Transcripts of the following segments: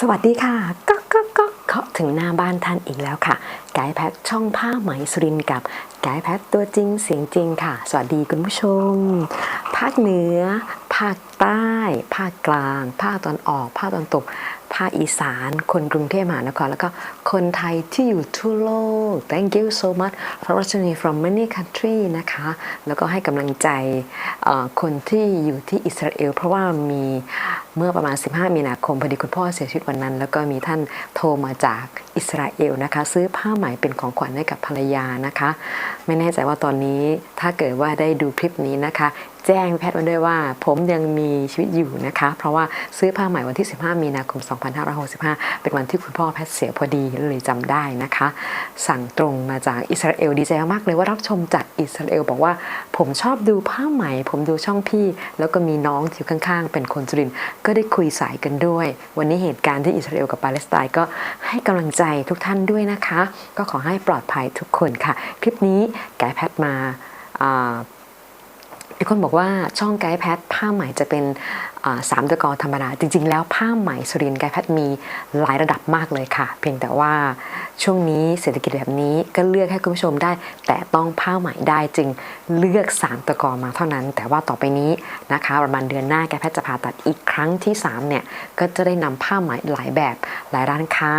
สวัสดีค่ะก็ก็ก็เคาะถึงหน้าบ้านท่านอีกแล้วค่ะไกด์แพทช่องผ้าไหมสุรินกับไกด์แพทตัวจริงเสียงจริงค่ะ สวัสดีคุณผู้ชม ภาคเหนือ ภาคใต้ ภาคกลาง ภาคตอนออก ภาคตอนตก ภาคอีสาน คนกรุงเทพมหานคร แล้วก็คนไทยที่อยู่ทั่วโลก thank you so much for watching from many country นะคะ แล้วก็ให้กำลังใจคนที่อยู่ที่อิสราเอล เพราะว่ามีเมื่อประมาณ 15 มีนาคมพอดีคุณพ่อเสียชีวิตวันนั้น แล้วก็มีท่านโทรมาจากอิสราเอลนะคะ ซื้อผ้าไหมเป็นของขวัญให้กับภรรยานะคะ ไม่แน่ใจว่าตอนนี้ถ้าเกิดว่าได้ดูคลิปนี้นะคะ แจ้งแพทย์มาด้วยว่า ผมยังมีชีวิตอยู่นะคะ เพราะว่าซื้อผ้าไหมวันที่ 15 มีนาคม 2565 เป็นวันที่คุณพ่อแพทย์เสียพอดีเลยจำได้นะคะ สั่งตรงมาจากอิสราเอลดีใจมากเลยว่ารับชมจากอิสราเอลบอกว่า ผมชอบดูผ้าไหมผมดูช่องพี่ แล้วก็มีน้องที่อยู่ข้างๆ เป็นคนสุรินก็ได้คุยสายกันด้วย วันนี้เหตุการณ์ที่อิสราเอลกับปาเลสไตน์ก็ให้กำลังใจทุกท่านด้วยนะคะ ก็ขอให้ปลอดภัยทุกคนค่ะ คลิปนี้แกแพทย์มา อ่ามีคนบอกว่าช่องไกด์แพทผ้าไหมจะเป็นสามตะกอธรรมดา จริง ๆ แล้วผ้าไหมสุรินไกด์แพทมีหลายระดับมากเลยค่ะ เพียงแต่ว่าช่วงนี้เศรษฐกิจแบบนี้ก็เลือกให้คุณผู้ชมได้ แต่ต้องผ้าไหมได้จึงเลือกสามตะกอมาเท่านั้น แต่ว่าต่อไปนี้นะคะ ประมาณเดือนหน้าไกด์แพทจะผ่าตัดอีกครั้งที่สามเนี่ยก็จะได้นำผ้าไหมหลายแบบหลายร้านค้า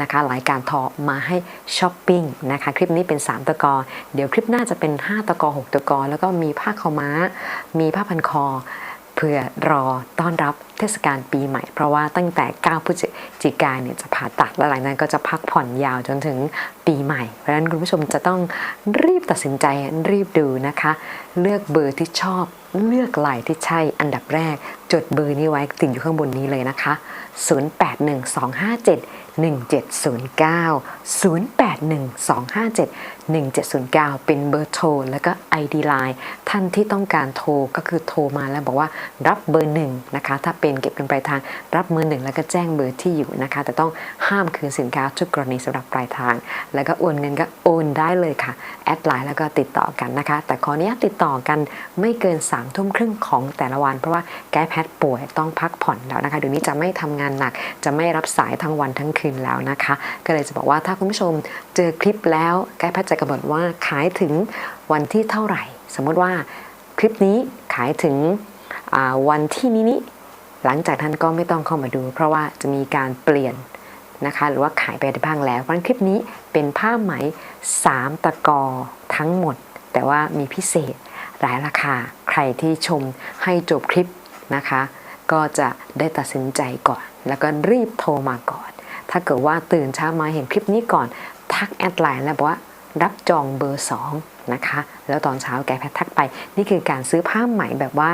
นะคะหลายการทอมาให้ช้อปปิ้งนะคะคลิปนี้เป็น 3 ตะกอ เดี๋ยวคลิปหน้าจะเป็น 5 ตะกอ 6 ตะกอ แล้วก็มีผ้าขาวม้า มีผ้าพันคอเพื่อรอต้อนรับเทศกาลปีใหม่ เพราะว่าตั้งแต่ 9 พฤศจิกายนเนี่ยจะผ่าตัดและหลังนั้นก็จะพักผ่อนยาวจนถึงปีใหม่ เพราะฉะนั้นคุณผู้ชมจะต้องรีบตัดสินใจรีบดูนะคะ เลือกเบอร์ที่ชอบ เลือกลายที่ใช่อันดับแรก จดเบอร์นี้ไว้ติดอยู่ข้างบนนี้เลยนะคะ 0812571709 1709 เป็นเบอร์โทรแล้วก็ ID Line ท่านที่ต้องการโทรก็คือโทรมาแล้วบอกว่ารับเบอร์หนึ่งนะคะ ถ้าเป็นเก็บเงินปลายทาง รับเบอร์หนึ่งแล้วก็แจ้งเบอร์ที่อยู่นะคะ แต่ต้องห้ามคืนสินค้าทุกกรณีสำหรับปลายทาง แล้วก็โอนเงินก็โอนได้เลยค่ะ แอดไลน์แล้วก็ติดต่อกันนะคะ แต่ขออนุญาตติดต่อกันไม่เกิน3ามทุ่มครึ่งของแต่ละวัน เพราะว่าแก้แพทป่วยต้องพักผ่อนแล้วนะคะเดี๋ยวนี้จะไม่ทำงานหนัก จะไม่รับสายทั้งวันทั้งคืนแล้วนะคะ ก็เลยจะบอกว่าถ้าคุณผู้ชม เจอคลิปแล้วแก้แพทย์จะกำหนดว่าขายถึงวันที่เท่าไหร่ สมมติว่าคลิปนี้ขายถึงวันที่นี้นี้หลังจากนั้นก็ไม่ต้องเข้ามาดู เพราะว่าจะมีการเปลี่ยนนะคะหรือว่าขายไปได้บ้างแล้วเพราะฉะนั้นคลิปนี้เป็นผ้าไหม 3 ตะกอทั้งหมด แต่ว่ามีพิเศษหลายราคาใครที่ชมให้จบคลิปนะคะ ก็จะได้ตัดสินใจก่อน แล้วก็รีบโทรมาก่อน ถ้าเกิดว่าตื่นเช้ามาเห็นคลิปนี้ก่อน ทักแอดไลน์แล้วบอกว่ารับจองเบอร์2นะคะแล้วตอนเช้าแกแพททักไป นี่คือการซื้อผ้าไหมแบบว่า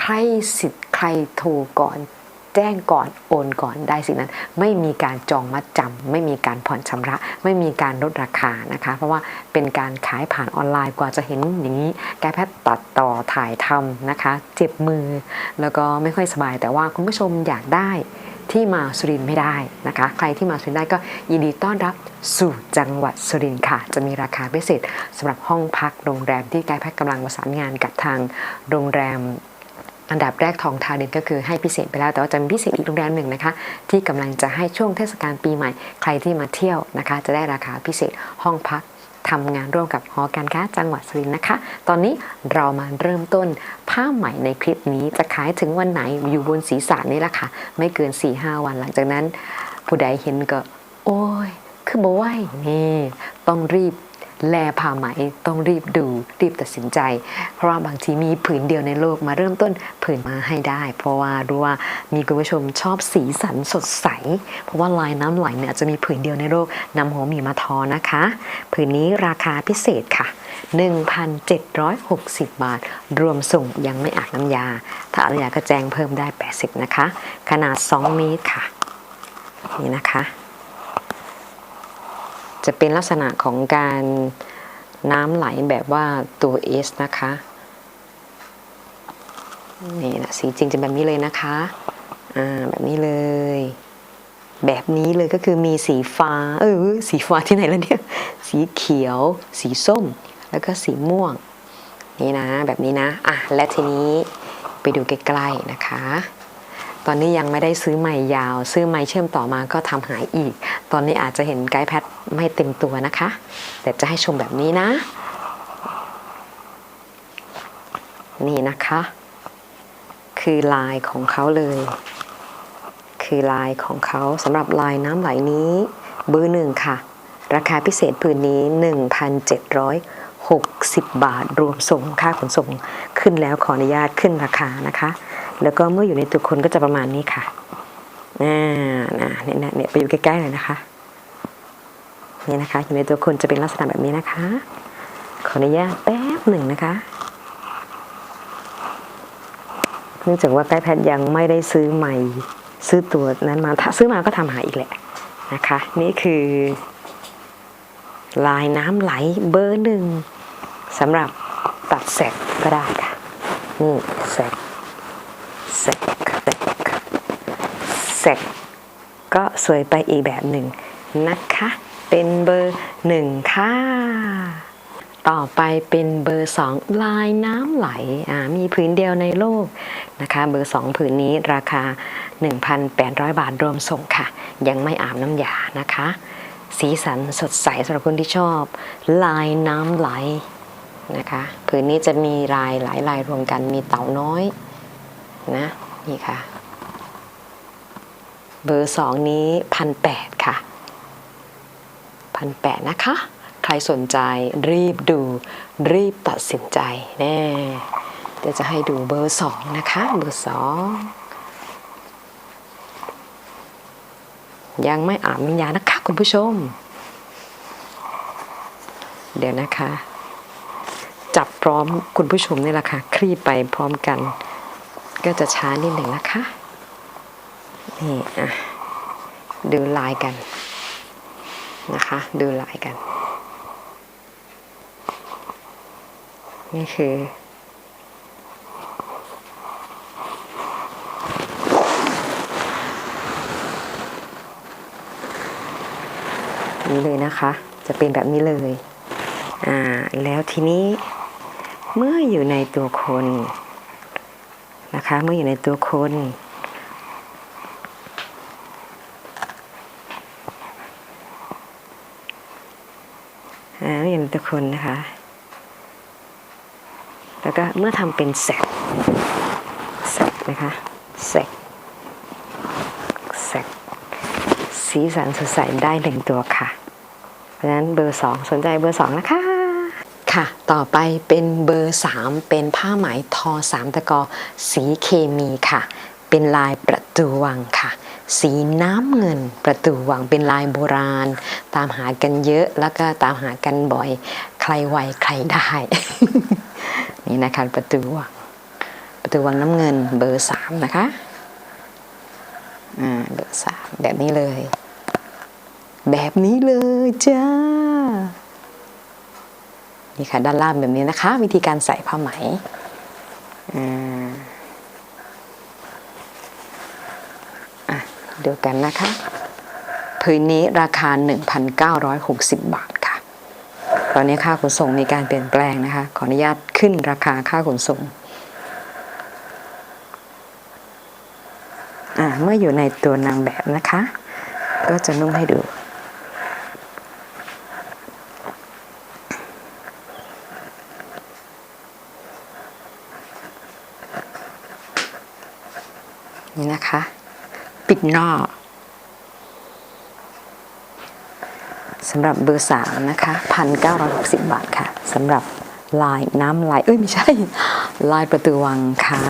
ใครสิทธิ์ใครโทรก่อนแจ้งก่อนโอนก่อนได้สินั้นไม่มีการจองมัดจำไม่มีการผ่อนชำระ ไม่มีการลดราคานะคะ เพราะว่าเป็นการขายผ่านออนไลน์กว่าจะเห็นอย่างนี้แกแพทย์ตัดต่อถ่ายทำนะคะ เจ็บมือ แล้วก็ไม่ค่อยสบายแต่ว่าคุณผู้ชมอยากได้ ที่มาสุรินไม่ได้นะคะ ใครที่มาสุรินได้ก็ยินดีต้อนรับสู่จังหวัดสุรินค่ะ จะมีราคาพิเศษสำหรับห้องพักโรงแรมที่ไกด์แพทย์กำลังประสานงานกับทางโรงแรมอันดับแรกทองทาเดนก็คือให้พิเศษไปแล้ว แต่ว่าจะมีพิเศษอีกโรงแรมหนึ่งนะคะ ที่กำลังจะให้ช่วงเทศกาลปีใหม่ ใครที่มาเที่ยวนะคะ จะได้ราคาพิเศษห้องพัก ทำงานร่วมกับหอการค้าจังหวัดสุรินทร์นะคะ ตอนนี้เรามาเริ่มต้นผ้าใหม่ในคลิปนี้จะขายถึงวันไหนอยู่บนศีรษะนี่แหละค่ะ ไม่เกิน 4-5 วันหลังจากนั้น ผู้ใดเห็นก็ โอ้ย คือบ่ไหวนี่ ต้องรีบ แลผ้าไหมต้องรีบดูรีบตัดสินใจ เพราะว่าบางทีมีผืนเดียวในโลกมาเริ่มต้นผืนมาให้ได้ เพราะว่ารู้ว่ามีคุณผู้ชมชอบสีสันสดใส เพราะว่าลายน้ำไหลเนี่ยจะมีผืนเดียวในโลกนำหัวหมีมาทอนะคะ ผืนนี้ราคาพิเศษค่ะ 1,760 บาท รวมส่งยังไม่อาบน้ำยา ถ้าอาบน้ำยาก็แจ้งเพิ่มได้ 80 นะคะ ขนาด 2 เมตรค่ะ นี่นะคะ จะเป็นลักษณะของการน้ำไหลแบบว่าตัว S นะคะ นี่นะสีจริงจะแบบนี้เลยนะคะ อ่าแบบนี้เลย แบบนี้เลยก็คือมีสีฟ้า เออสีฟ้าที่ไหนแล้วเนี่ย สีเขียว สีส้ม แล้วก็สีม่วง นี่นะแบบนี้นะ อะและทีนี้ไปดูใกล้ๆนะคะ ตอนนี้ยังไม่ได้ซื้อไม้ยาว ซื้อไม้เชื่อมต่อมาก็ทำหายอีก ตอนนี้อาจจะเห็นไกด์แพดไม่เต็มตัวนะคะ แต่จะให้ชมแบบนี้นะ นี่นะคะ คือลายของเขาเลย คือลายของเขาสำหรับลายน้ำไหลนี้เบอร์หนึ่งค่ะ ราคาพิเศษผืนนี้ 1,760 บาทรวมส่งค่าขนส่งขึ้นแล้วขออนุญาตขึ้นราคานะคะ แล้วก็เมื่ออยู่ในตัวคนก็จะประมาณนี้ค่ะอ่านะเนี่ยเนี่ยเนี่ยไปอยู่ใกล้ๆเลยนะคะนี่นะคะ อยู่ในตัวคนจะเป็นลักษณะแบบนี้นะคะ ขออนุญาตแป๊บหนึ่งนะคะเนื่องจากว่าใกล้แพทย์ยังไม่ได้ซื้อใหม่ซื้อตัวนั้นมาถ้าซื้อมาก็ทำหายอีกแหละนะคะ นี่คือ ลายน้ำไหลเบอร์หนึ่งสำหรับตัดแสกก็ได้ค่ะ นี่แสก แสกแสกแสกก็สวยไปอีกแบบหนึ่งนะคะ เป็นเบอร์หนึ่งค่ะ ต่อไปเป็นเบอร์สองลายน้ำไหลอ่ามีผืนเดียวในโลกนะคะ เบอร์สองผืนนี้ราคา 1,800 บาทรวมส่งค่ะ ยังไม่อาบน้ำยานะคะ สีสันสดใสสำหรับคนที่ชอบ ลายน้ำไหลนะคะ ผืนนี้จะมีลายหลายลายรวมกันมีเต่าน้อย นะ นี่ค่ะ เบอร์สองนี้พันแปดค่ะพันแปดนะคะ ใครสนใจรีบดูรีบตัดสินใจแน่เดี๋ยวจะให้ดูเบอร์สองนะคะ เบอร์สองยังไม่อาบน้ำยานะคะ คุณผู้ชม เดี๋ยวนะคะ จับพร้อมคุณผู้ชมนี่แหละค่ะ คลี่ไปพร้อมกัน ก็จะช้านิดหนึ่งนะคะ นี่อะดูลายกันนะคะ ดูลายกัน นี่คือ นี่เลยนะคะ จะเป็นแบบนี้เลย อ่า แล้วทีนี้เมื่ออยู่ในตัวคน นะคะ เมื่ออยู่ในตัวคนอ่าเมื่ออยู่ในตัวคนนะคะ แล้วก็เมื่อทำเป็นแสกแสกนะคะแสกแสกสีสันสดใสได้หนึ่งตัวค่ะ เพราะฉะนั้นเบอร์สองสนใจเบอร์สองนะคะ ค่ะ ต่อไปเป็นเบอร์สามเป็นผ้าไหมทอสามตะกอ สีเคมีค่ะ เป็นลายประตูวังค่ะ สีน้ำเงินประตูวังเป็นลายโบราณ ตามหากันเยอะแล้วก็ตามหากันบ่อย ใครไวใครได้ นี่นะคะประตูวังประตูวังน้ำเงินเบอร์สามนะคะอ่าเบอร์สามแบบนี้เลย แบบนี้เลยจ้า นี่ค่ะด้านล่างแบบนี้นะคะ วิธีการใส่ผ้าไหมอ่าอะเดียวกันนะคะผืนนี้ราคา 1,960 บาทค่ะ ตอนนี้ค่าขนส่งมีการเปลี่ยนแปลงนะคะ ขออนุญาตขึ้นราคาค่าขนส่งอ่าเมื่ออยู่ในตัวนางแบบนะคะ ก็จะนุ่งให้ดู นี่นะคะ ปิดหน้าสำหรับเบอร์สามนะคะพันเก้าร้อยหกสิบบาทค่ะสำหรับลายน้ำลาย เอ้ย ไม่ใช่ ลายประตูวังค่ะ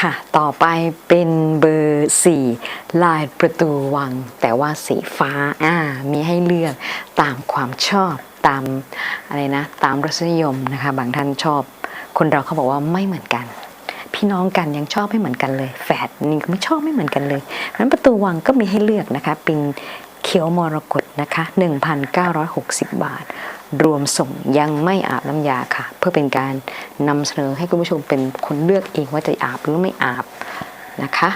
ค่ะ ต่อไปเป็นเบอร์สี่ลายประตูวัง แต่ว่าสีฟ้า อ่า มีให้เลือกตามความชอบตามอะไรนะ ตามรสนิยมนะคะ บางท่านชอบ คนเราเขาบอกว่าไม่เหมือนกัน พี่น้องกันยังชอบไม่เหมือนกันเลย แฝดนี่ก็ไม่ชอบไม่เหมือนกันเลยนั้นประตูวังก็มีให้เลือกนะคะเป็นเขียวมรกตนะคะ 1,960 บาท รวมส่งยังไม่อาบน้ำยาค่ะ เพื่อเป็นการนำเสนอให้คุณผู้ชมเป็นคนเลือกเองว่าจะอาบหรือไม่อาบนะคะ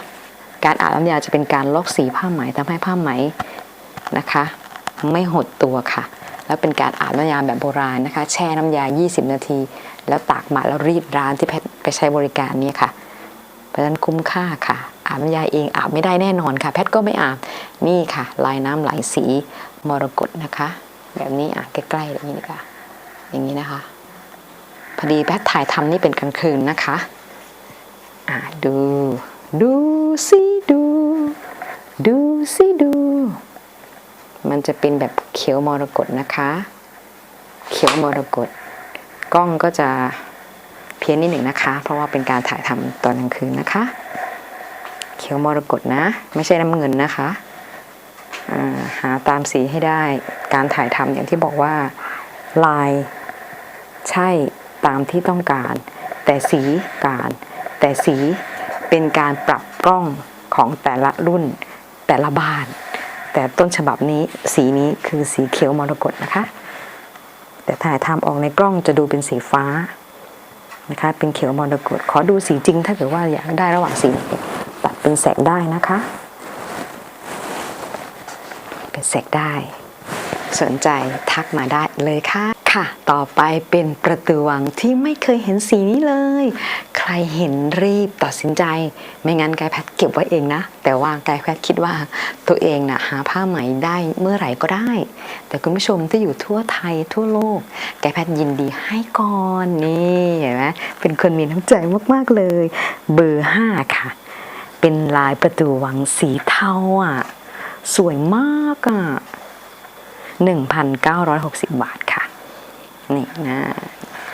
การอาบน้ำยาจะเป็นการลอกสีผ้าไหมทำให้ผ้าไหมนะคะ ไม่หดตัวค่ะ แล้วเป็นการอาบน้ำยาแบบโบราณนะคะ แช่น้ำยา 20 นาที แล้วตากหมาแล้วรีดร้านที่แพทย ไปใช้บริการนี่ยค่ะ เพราะฉะนั้นคุ้มค่าค่ะอาบอาบน้ำยาเองอาบไม่ได้แน่นอนค่ะ แพทย์ก็ไม่อาบนี่ค่ะ ลายน้ำไหลสีมรกตนะคะ แบบนี้อะใกล้ๆอย่างนี้นะคะอย่างนี้นะคะพอดีแพทย์ถ่ายทำนี่เป็นกลางคืนนะคะอะดู ดูสิดู ดูสิดู มันจะเป็นแบบเขียวมรกตนะคะ เขียวมรกตกล้องก็จะ พี้ยนนิดหนึ่งนะคะ เพราะว่าเป็นการถ่ายทำตอนกลางคืนนะคะ เขียวมรกตนะ ไม่ใช่น้ำเงินนะคะาหาตามสีให้ได้การถ่ายทำอย่างที่บอกว่า ลายใช่ตามที่ต้องการ แต่สีการ แต่สีเป็นการปรับกล้องของแต่ละรุ่นแต่ละบ้าน แต่ต้นฉบับนี้สีนี้คือสีเขียวมรกตนะคะ แต่ถ่ายทำออกในกล้องจะดูเป็นสีฟ้า นะคะเป็นเขียวมรกตขอดูสีจริง ถ้าเกิดว่าอยากได้ระหว่างสีตัดเป็นแสกได้นะคะ เป็นแสกได้ สนใจทักมาได้เลยค่ะค่ะ ต่อไปเป็นประตูวังที่ไม่เคยเห็นสีนี้เลย รเห็นรีบตัดสินใจ ไม่งั้นกายแพทเก็บไว้เองนะ แต่ว่ากายแพทคิดว่าตัวเองนะ่ะหาผ้าไหมได้เมื่อไหร่ก็ได้ แต่คุณผู้ชมที่อยู่ทั่วไทยทั่วโลกกายแพทย์ยินดีให้ก่อนนี่เห็นไหมเป็นคนมีน้ำใจมากๆเลย เบอร์ห้าค่ะ เป็นลายประตูวังสีเทาอะสวยมากอะ1,960 บาทค่ะ นี่นะ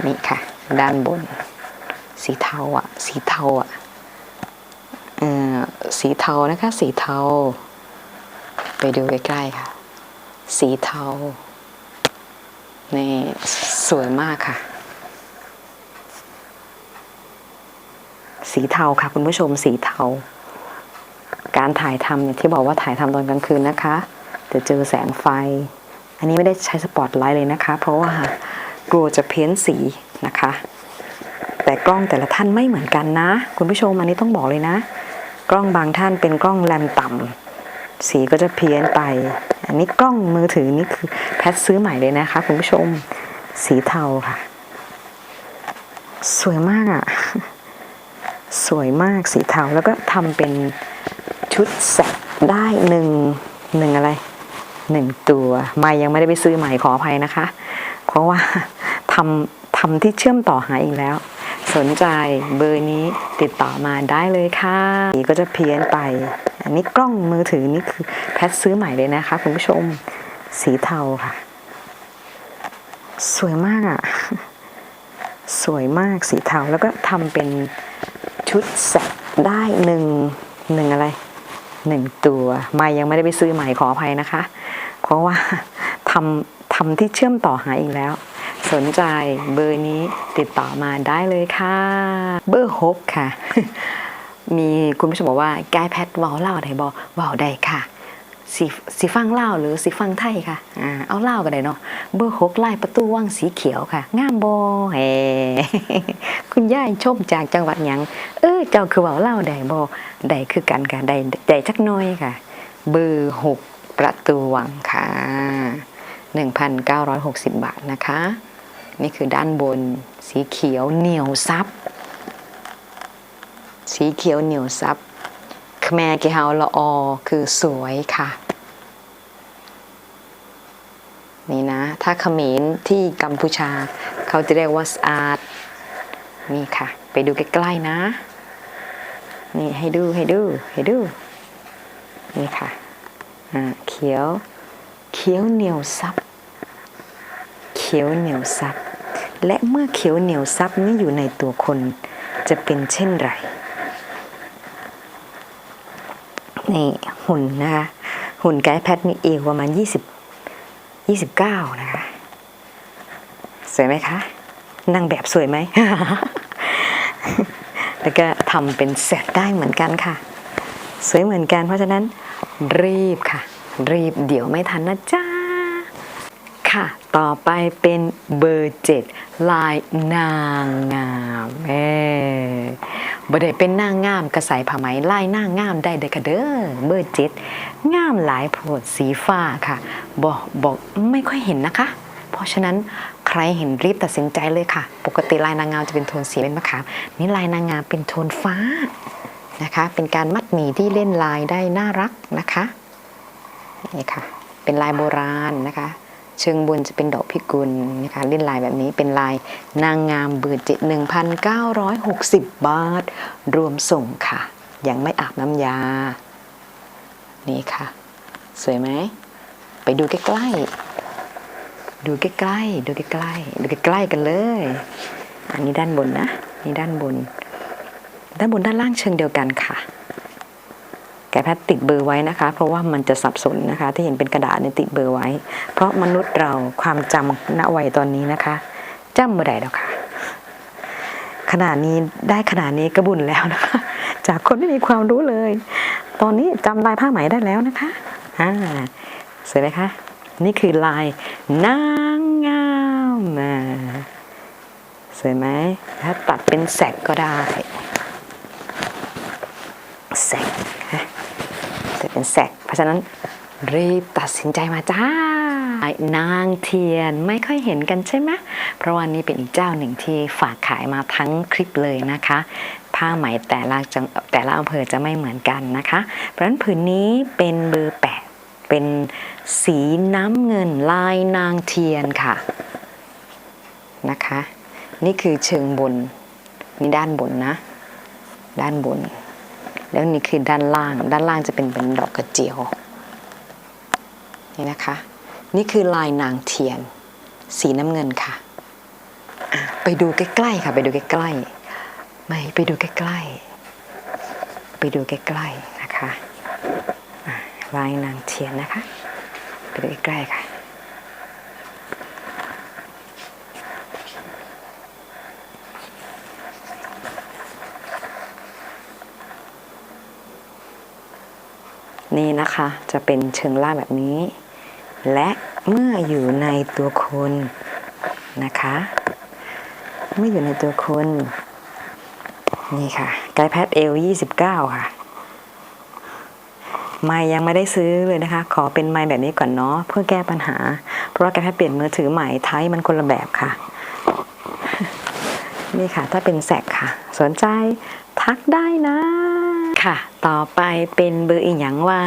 นี่ค่ะ ด้านบน สีเทาอะ สีเทาอะอสีเทานะคะ สีเทา ไปดูใกล้ๆค่ะ สีเทา นี่สวยมากค่ะ สีเทาค่ะคุณผู้ชมสีเทา การถ่ายทำอย่างที่บอกว่าถ่ายทำตอนกลางคืนนะคะ จะเจอแสงไฟ อันนี้ไม่ได้ใช้สปอตไลท์เลยนะคะ เพราะว่ากลัวจะเพ้นสีนะคะ แต่กล้องแต่ละท่านไม่เหมือนกันนะ คุณผู้ชมอันนี้ต้องบอกเลยนะ กล้องบางท่านเป็นกล้องแรมต่ำสีก็จะเพี้ยนไป อันนี้กล้องมือถือนี่คือแพทซื้อใหม่เลยนะคะ คุณผู้ชมสีเทาค่ะ สวยมากอะสวยมากสีเทาแล้วก็ทำเป็นชุดแสกได้หนึ่งหนึ่งอะไรหนึ่งตัวไม่ยังไม่ได้ไปซื้อใหม่ขออภัยนะคะ เพราะว่าทำทำที่เชื่อมต่อหาอีกแล้ว สนใจเบอร์นี้ติดต่อมาได้เลยค่ะสีก็จะเพี้ยนไป อันนี้กล้องมือถือนี่คือแพทซื้อใหม่เลยนะคะคุณผู้ชมสีเทาค่ะ สวยมากอะ สวยมากสีเทาแล้วก็ทำเป็นชุดแสกได้หนึ่งหนึ่งอะไรหนึ่งตัวไม่ยังไม่ได้ไปซื้อใหม่ขออภัยนะคะ เพราะว่าทำทำที่เชื่อมต่อหาอีกแล้ว สนใจเบอร์นี้ติดต่อมาได้เลยค่ะ เบอร์หกค่ะ มีคุณผู้ชมบอกว่าแกายแพทเว้าเล่าได้บอเว้าได้ค่ะสีสีฟังเล่าหรือสีฟังไทยค่ะอ่าเอาเล่าวก็ได้เนาะเบอร์หกลายประตูว่างสีเขียวค่ะ งามบอแหคุณย่ายชมจากจังหวัดยังเออเจ้าคือเว้าเล่าได้บอได้คือกันค่ะได้ได้จักน้อยค่ะ เบอร์หกประตูวังค่ะ 1,960 บาทนะคะ นี่คือด้านบน สีเขียวเหนียวซับ สีเขียวเหนียวซับขแมเกเฮาละออคือสวยค่ะ นี่นะ ถ้าเขมรที่กัมพูชา เขาจะเรียกว่าสอาดนี่ค่ะ ไปดูใกล้ๆนะ นี่ให้ดูให้ดูให้ดู นี่ค่ะอ่าเขียว เขียวเหนียวซับ เขียวเหนียวซับ และเมื่อเขียวเหนียวซับนี้อยู่ในตัวคน จะเป็นเช่นไรนี่หุ่นนะคะหุ่นไกด์แพทนี่เอวประมาณ 20 29 นะคะ สวยไหมคะนางแบบสวยไหม แล้วก็ทำเป็นเสร็จได้เหมือนกันค่ะ สวยเหมือนกันเพราะฉะนั้นรีบค่ะ รีบเดี๋ยวไม่ทันนะจ๊ะ ค่ะ ต่อไปเป็นเบอร์เจ็ดลายนางงามเอบ่ได้เป็นนางงามกระใสผ้าไหมลายนางงามได้เด้อค่ะเด้อเบอร์เจ็ดงามหลายโพดสีฟ้าค่ะ บอกบอกไม่ค่อยเห็นนะคะ เพราะฉะนั้นใครเห็นรีบตัดสินใจเลยค่ะ ปกติลายนางงามจะเป็นโทนสีเป็นมะขามนี่ลายนางงามเป็นโทนฟ้านะคะ เป็นการมัดหมี่ที่เล่นลายได้น่ารักนะคะนี่ค่ะ เป็นลายโบราณนะคะ เชิงบนจะเป็นดอกพิกุลนะคะเล่นลายแบบนี้เป็นลายนางงามเบอร์เจ็ดหนึ่งพันเก้าร้อยหกสิบบาท รวมส่งค่ะ ยังไม่อาบน้ำยา นี่ค่ะ สวยไหม ไปดูใกล้ๆ ดูใกล้ๆ ดูใกล้ๆ ดูใกล้ๆกันเลย อันนี้ด้านบนนะ นี่ด้านบน ด้านบนด้านล่างเชิงเดียวกันค่ะ แกแพทติดเบอร์ไว้นะคะ เพราะว่ามันจะสับสนนะคะ ที่เห็นเป็นกระดาษเนี่ยติดเบอร์ไว้ เพราะมนุษย์เราความจำณวัยตอนนี้นะคะจำเมื่อใดแล้วค่ะ ขนาดนี้ได้ขนาดนี้ก็บุญแล้วนะคะ จากคนไม่มีความรู้เลย ตอนนี้จำลายผ้าไหมได้แล้วนะคะอ่าสวยไหมคะ นี่คือลายนางงามอ่าสวยไหมถ้าตัดเป็นแสกก็ได้ แสกนะแต่เป็นแสกเพราะฉะนั้นรีบตัดสินใจมาจ้านางเทียนไม่ค่อยเห็นกันใช่ไหมเพราะวันนี้เป็นอีกเจ้าหนึ่งที่ฝากขายมาทั้งคลิปเลยนะคะ ผ้าไหมแต่ละจังแต่ละอำเภอจะไม่เหมือนกันนะคะ เพราะฉะนั้นผืนนี้เป็นเบอร์แปดเป็นสีน้ำเงินลายนางเทียนค่ะนะคะ นี่คือเชิงบนนี่ด้านบนนะ ด้านบน แล้วนี่คือด้านล่าง ด้านล่างจะเป็นเป็นดอกกระเจียว นี่นะคะ นี่คือลายนางเทียน สีน้ำเงินค่ะ ไปดูใกล้ๆค่ะ ไปดูใกล้ๆ ไม่ ไปดูใกล้ๆ ไปดูใกล้ๆ นะคะลายนางเทียนนะคะ ไปดูใกล้ๆค่ะ นี่นะคะจะเป็นเชิงล่าแบบนี้ และเมื่ออยู่ในตัวคนนะคะ เมื่ออยู่ในตัวคนนี่ค่ะไกด์แพดเอล29ค่ะ ไม่ยังไม่ได้ซื้อเลยนะคะ ขอเป็นไม้แบบนี้ก่อนเนาะเพื่อแก้ปัญหา เพราะว่าไกด์แพดเปลี่ยนมือถือใหม่ไทยมันคนละแบบค่ะ นี่ค่ะ ถ้าเป็นแสกค่ะ สนใจทักได้นะ ค่ะ ต่อไปเป็นเบอร์อีกอย่างว่า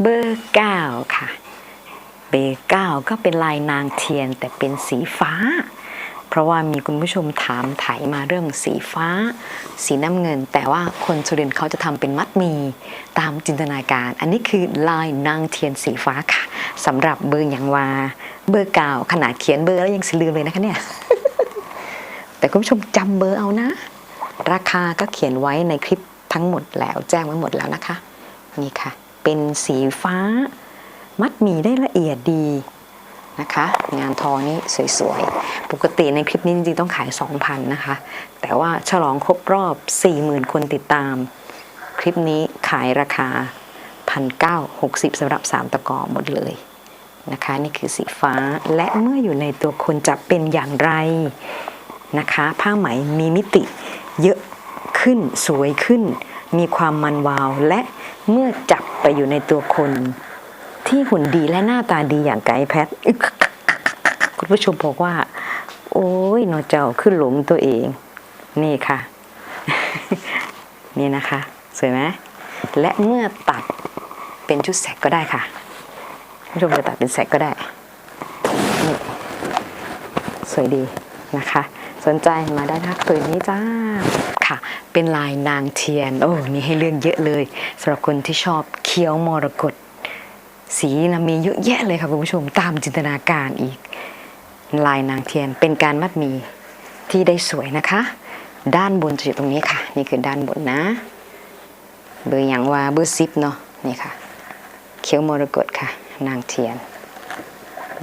เบอร์เก้าค่ะ เบอร์เก้าก็เป็นลายนางเทียนแต่เป็นสีฟ้า เพราะว่ามีคุณผู้ชมถามไถมาเรื่องสีฟ้า สีน้ำเงิน แต่ว่าคนสุรินเขาจะทำเป็นมัดมีตามจินตนาการ อันนี้คือลายนางเทียนสีฟ้าค่ะสำหรับเบอร์อย่างว่าเบอร์เก้าขนาดเขียนเบอร์แล้วยังสลืมเลยนะคะเนี่ยแต่คุณผู้ชมจำเบอร์เอานะ ราคาก็เขียนไว้ในคลิป ทั้งหมดแล้วแจ้งไว้หมดแล้วนะคะ นี่ค่ะ เป็นสีฟ้า มัดหมี่ได้ละเอียดดีนะคะ งานทอนี้สวยๆ ปกติในคลิปนี้จริงๆต้องขาย 2,000 นะคะ แต่ว่าฉลองครบรอบ 40,000 คนติดตาม คลิปนี้ขายราคา 1,960สำหรับ 3 ตะกอหมดเลยนะคะ นี่คือสีฟ้าและเมื่ออยู่ในตัวคนจะเป็นอย่างไรนะคะ ผ้าไหมมีมิติเยอะ ขึ้นสวยขึ้น มีความมันวาว และเมื่อจับไปอยู่ในตัวคน ที่หุ่นดีและหน้าตาดีอย่างไกด์แพทคุณผู้ชมบอกว่า โอ้ยนอเจ้าขึ้นหลงตัวเอง นี่ค่ะ นี่นะคะ สวยไหมและเมื่อตัดเป็นชุดแสกก็ได้ค่ะคุณผู้ชมจะตัดเป็นแสกก็ได้นี่สวยดีนะคะ สนใจมาได้ทักตัวนี้จ้า ค่ะ เป็นลายนางเทียน โอ้ มีให้เลือกเยอะเลยสำหรับคนที่ชอบเคี้ยวมรกตสีนะมีเยอะแยะเลยค่ะคุณผู้ชมตามจินตนาการอีก ลายนางเทียนเป็นการมัดมีที่ได้สวยนะคะ ด้านบนจะอยู่ตรงนี้ค่ะ นี่คือด้านบนนะ เบอร์อย่างว่าเบอร์ซิปเนาะนี่ค่ะเคี้ยวมรกตค่ะ นางเทียน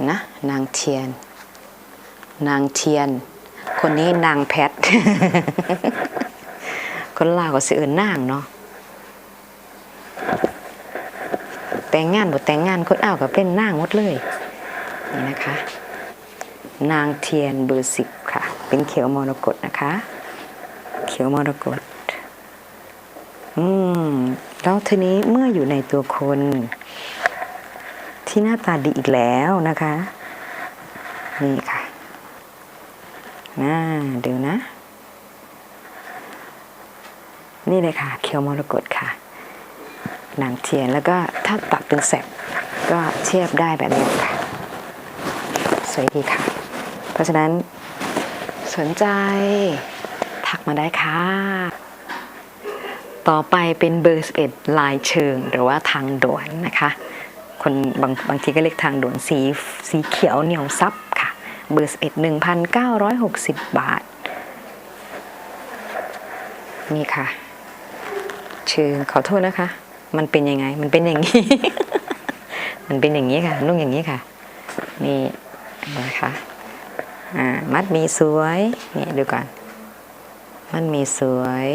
นะนางเทียน นางเทียน คนนี้นางแพท คนลาวก็สิเอินนางเนาะแต่งงานบ่แต่งงานคนอ้าวก็เป็นนางหมดเลย นี่นะคะ นางเทียนเบอร์สิบค่ะ เป็นเขียวมรกตนะคะ เขียวมรกตอืมแล้วทีนี้เมื่ออยู่ในตัวคน ที่หน้าตาดีอีกแล้วนะคะ นี่ค่ะน่าเดูนะ นี่เลยค่ะ เขียวมรกตค่ะ หนังเทียนแล้วก็ถ้าตัดเป็นแสกก็เทียบได้แบบนี้ค่ะ สวยดีค่ะ เพราะฉะนั้นสนใจทักมาได้ค่ะ ต่อไปเป็นเบอร์11ลายเชิงหรือว่าทางด่วนนะคะ คนบางบางทีก็เรียกทางด่วนสีสีเขียวเหนียวซับค่ะ เบอร์11 1,960 บาท นี่ค่ะ ชิงขอโทษนะคะ มันเป็นยังไง มันเป็นอย่างนี้ มันเป็นอย่างนี้ค่ะ นุ่งอย่างนี้ค่ะ นี่นะคะอ่ามัดมีสวยนี่ดูก่อนมัดมีสวย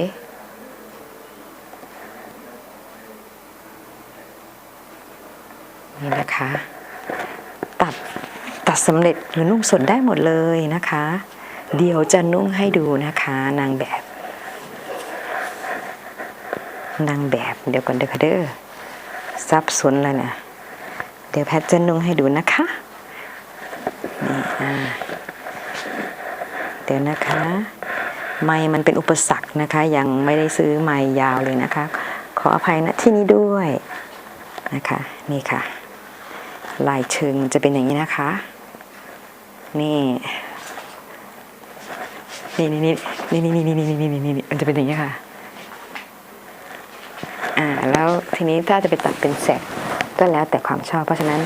นี่นะคะ ตัดตัดสำเร็จหรือนุ่งสดได้หมดเลยนะคะ เดี๋ยวจะนุ่งให้ดูนะคะ นางแบบ นางแบบเดี๋ยวก่อนเดี๋ยวค่ะเด้อซับซ้อนแล้วนะเดี๋ยวแพทจะนุ่งให้ดูนะคะนี่อ่าเดี๋ยวนะคะ ไม้มันเป็นอุปสรรคนะคะ ยังไม่ได้ซื้อไม้ยาวเลยนะคะ ขออภัยณที่นี้ด้วยนะคะ นี่ค่ะ ลายเชิงจะเป็นอย่างนี้นะคะนี่นี่นี่นี่นี่นี่นี่นี่นี่นี่นี่มันจะเป็นอย่างนี้ค่ะ อ่า แล้ว ทีนี้ถ้าจะไปตัดเป็นแสกก็แล้วแต่ความชอบ เพราะฉะนั้น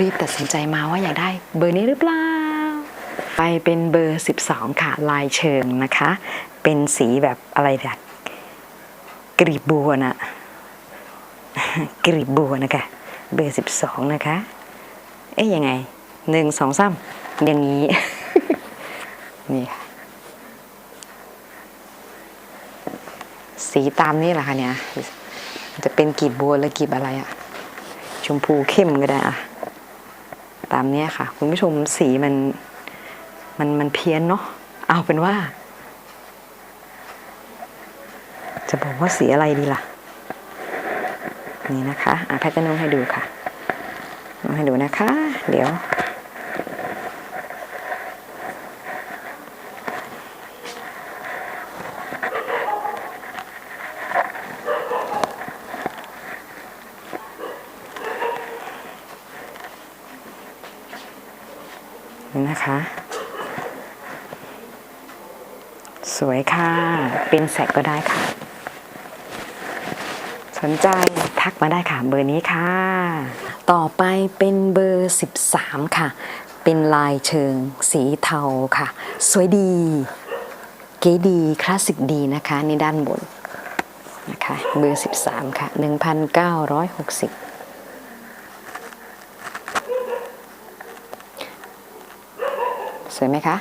รีบตัดสินใจมาว่าอยากได้เบอร์นี้หรือเปล่า ไปเป็นเบอร์ 12 ค่ะ ลายเชิงนะคะ เป็นสีแบบอะไรแบบกรีบบัวนะกรีบบัวนะคะเบอร์ 12 นะคะ เอ๊ยยังไงหนึ่งสองสามอย่างนี้ นี่ค่ะ สีตามนี่แหละค่ะเนี่ย จะเป็นกีบบัวหรือกีบอะไรอะชมพูเข้มก็ได้อะตามเนี้ยค่ะ คุณผู้ชมสีมัน มันมันเพี้ยนเนาะเอาเป็นว่า จะบอกว่าสีอะไรดีล่ะ นี่นะคะอะแพทย์จะนุ่งให้ดูค่ะนุ่งให้ดูนะคะ เดี๋ยว นี่นะคะ สวยค่ะ เป็น แสกก็ได้ค่ะ สนใจทักมาได้ค่ะเบอร์นี้ค่ะ ต่อไปเป็นเบอร์ 13 ค่ะ เป็นลายเชิงสีเทาค่ะ สวยดี เก๋ดีคลาสสิกดีนะคะในด้านบนนะคะเบอร์ 13 ค่ะ 1,960สวยไหมคะ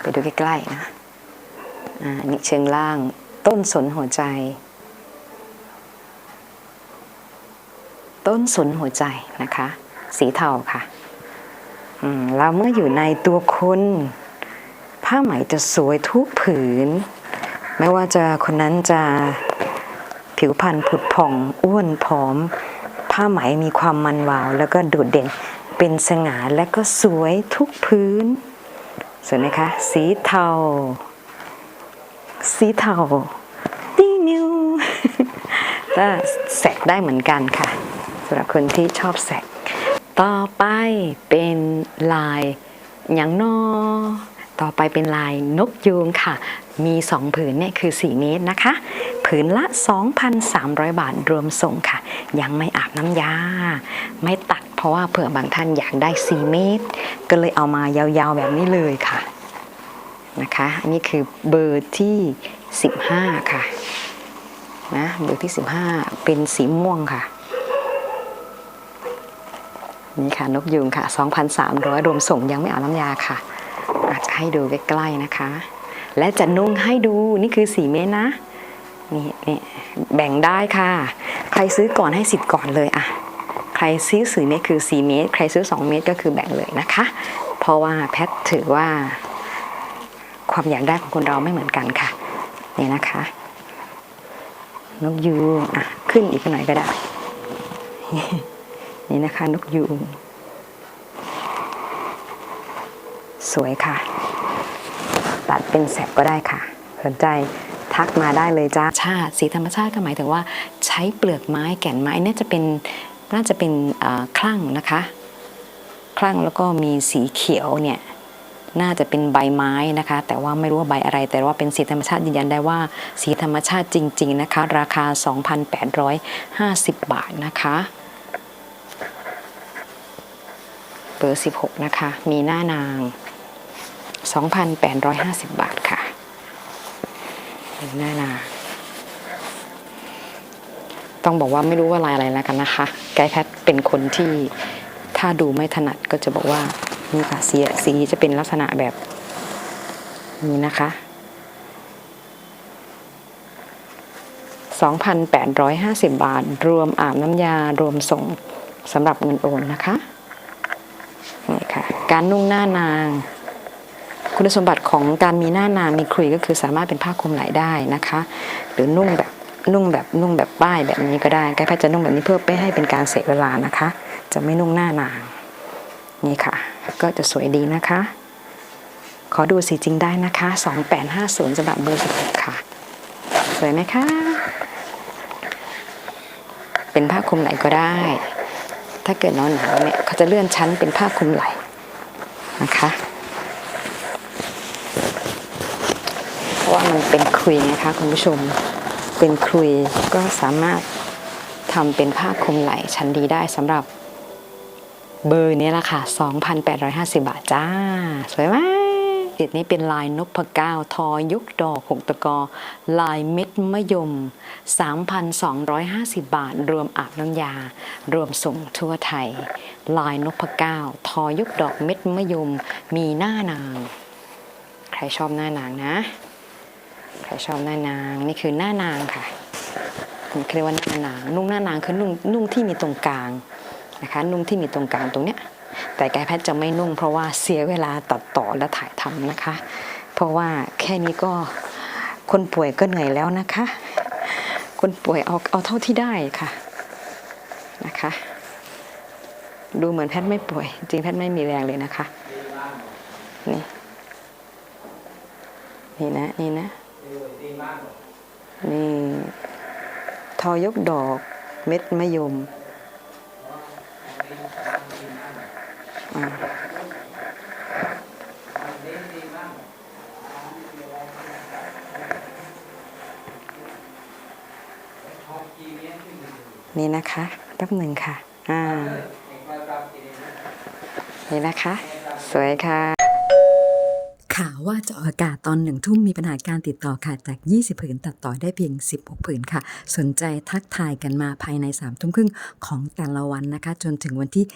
ไปดูใกล้ๆนะ นี่เชิงล่างต้นสนหัวใจ ต้นสนหัวใจนะคะ สีเทาค่ะอืมแล้วเมื่ออยู่ในตัวคนผ้าไหมจะสวยทุกผืน ไม่ว่าจะคนนั้นจะผิวพรรณผุดผ่องอ้วนผอม ผ้าไหมมีความมันวาว แล้วก็โดดเด่นเป็นสง่าและก็สวยทุกพื้นสวยไหมคะ สีเทา สีเทาตีนิวก็แสกได้เหมือนกันค่ะสำหรับคนที่ชอบแสกต่อไปเป็นลายหยังนอต่อไปเป็นลายนกยูงค่ะ มี 2 ผืนเนี่ยคือ 4 เมตรนะคะ ผืนละ 2,300 บาทรวมส่งค่ะ ยังไม่อาบน้ำยา ไม่ตัดเพราะว่าเผื่อบางท่านอยากได้ 4 เมตร ก็เลยเอามายาวๆแบบนี้เลยค่ะ นะคะ อันนี้คือเบอร์ที่ 15 ค่ะนะเบอร์ที่ 15 เป็นสีม่วงค่ะ นี่ค่ะนกยูงค่ะ 2,300 รวมส่งยังไม่เอาน้ำยาค่ะอาจจะให้ดูใกล้ๆนะคะ และจะนุ่งให้ดูนี่คือ4เมตรนะนี่นี่แบ่งได้ค่ะ ใครซื้อก่อนให้สิทธิ์ก่อนเลยอะใครซื้อสี่เมตรคือ 4 เมตร ใครซื้อ 2 เมตรก็คือแบ่งเลยนะคะ เพราะว่าแพทถือว่า ความอยากได้ของคนเราไม่เหมือนกันค่ะนี่นะคะนกยูงอะขึ้นอีกหน่อยก็ได้ นี่นะคะนกยูงสวยค่ะ ตัดเป็นแสกก็ได้ค่ะ สนใจทักมาได้เลยจ้าชาติสีธรรมชาติก็หมายถึงว่า ใช้เปลือกไม้แก่นไม้เนี่ยจะเป็นน่าจะเป็นคลั่งนะคะ คลั่งแล้วก็มีสีเขียวเนี่ย น่าจะเป็นใบไม้นะคะ แต่ว่าไม่รู้ว่าใบอะไร แต่ว่าเป็นสีธรรมชาติยืนยันได้ว่า สีธรรมชาติจริง ๆ นะคะ ราคา 2,850 บาทนะคะเบอร์ 16 นะคะ มีหน้านาง 2,850 บาทค่ะมีหน้านาง ต้องบอกว่าไม่รู้ว่าลายอะไรแล้วกันนะคะ ไกด์แพทเป็นคนที่ถ้าดูไม่ถนัดก็จะบอกว่า นี่ค่ะสีสีจะเป็นลักษณะแบบนี้นะคะ2,850 บาท รวมอาบน้ำยา รวมส่งสำหรับเงินโอนนะคะนี่ค่ะ การนุ่งหน้านาง คุณสมบัติของการมีหน้านางมีคุยก็คือสามารถเป็นผ้าคลุมไหล่ได้นะคะ หรือนุ่งแบบนุ่งแบบนุ่งแบบป้ายแบบนี้ก็ได้กด์แพทย์จะนุ่งแบบนี้เพื่อไม่ให้เป็นการเสียเวลานะคะ จะไม่นุ่งหน้านาง นี่ค่ะ ก็จะสวยดีนะคะ ขอดูสีจริงได้นะคะ 2850สำหรับเบอร์16ค่ะ สวยไหมคะ เป็นผ้าคลุมไหล่ก็ได้ ถ้าเกิดหนาวหนาวเนี่ยเขาจะเลื่อนชั้นเป็นผ้าคลุมไหล่นะคะเพราะว่ามันเป็นคลุยนะคะคุณผู้ชม เป็นคลุยก็สามารถทำเป็นผ้าคลุมไหล่ชั้นดีได้สำหรับ เบอร์นี้ละค่ะ 2,850 บาทจ้า สวยไหมเด็ดนี้เป็นลายนพเก้าทอยุกดอกหกตะกอ ลายเม็ดมะยม 3,250 บาท รวมอาบน้ำยา รวมส่งทั่วไทย ลายนพเก้าทอยุกดอกเม็ดมะยม มีหน้านาง ใครชอบหน้านางนะ ใครชอบหน้านาง นี่คือหน้านางค่ะมันเรียกว่าหน้านาง นุ่งหน้านางคือนุ่งนุ่งที่มีตรงกลาง นะคะนุ่งที่มีตรงกลางตรงเนี้ยแต่แกแพทย์จะไม่นุ่ง เพราะว่าเสียเวลาตัดต่อและถ่ายทำนะคะ เพราะว่าแค่นี้ก็คนป่วยก็เหนื่อยแล้วนะคะ คนป่วยเอาเอาเท่าที่ได้ค่ะนะคะ ดูเหมือนแพทย์ไม่ป่วย จริงแพทย์ไม่มีแรงเลยนะคะนี่นี่นะนี่นะนี่ทอยกดอกเม็ดมะยม นี่นะคะแป๊บหนึ่งค่ะ อ่า นี่นะคะ สวยค่ะ ข่าวว่าจะออกอากาศตอนหนึ่งทุ่มมีปัญหาการติดต่อค่ะจาก 20 ผืนตัดต่อได้เพียง 16 ผืนค่ะ สนใจทักทายกันมาภายใน 3 ทุ่มครึ่งของแต่ละวันนะคะ จนถึงวันที่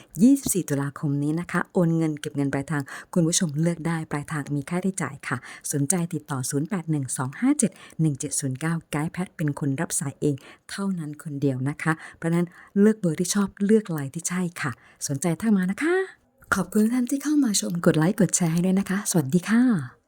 24 ตุลาคมนี้นะคะ โอนเงินเก็บเงินปลายทาง คุณผู้ชมเลือกได้ปลายทางมีค่าใช้จ่ายค่ะ สนใจติดต่อ 0812571709 ไกด์แพทเป็นคนรับสายเอง เท่านั้นคนเดียวนะคะ เพราะฉะนั้นเลือกเบอร์ที่ชอบเลือกไลน์ที่ใช่ค่ะ สนใจทักมานะคะ ขอบคุณท่านที่เข้ามาชมกดไลค์กดแชร์ให้ด้วยนะคะ สวัสดีค่ะ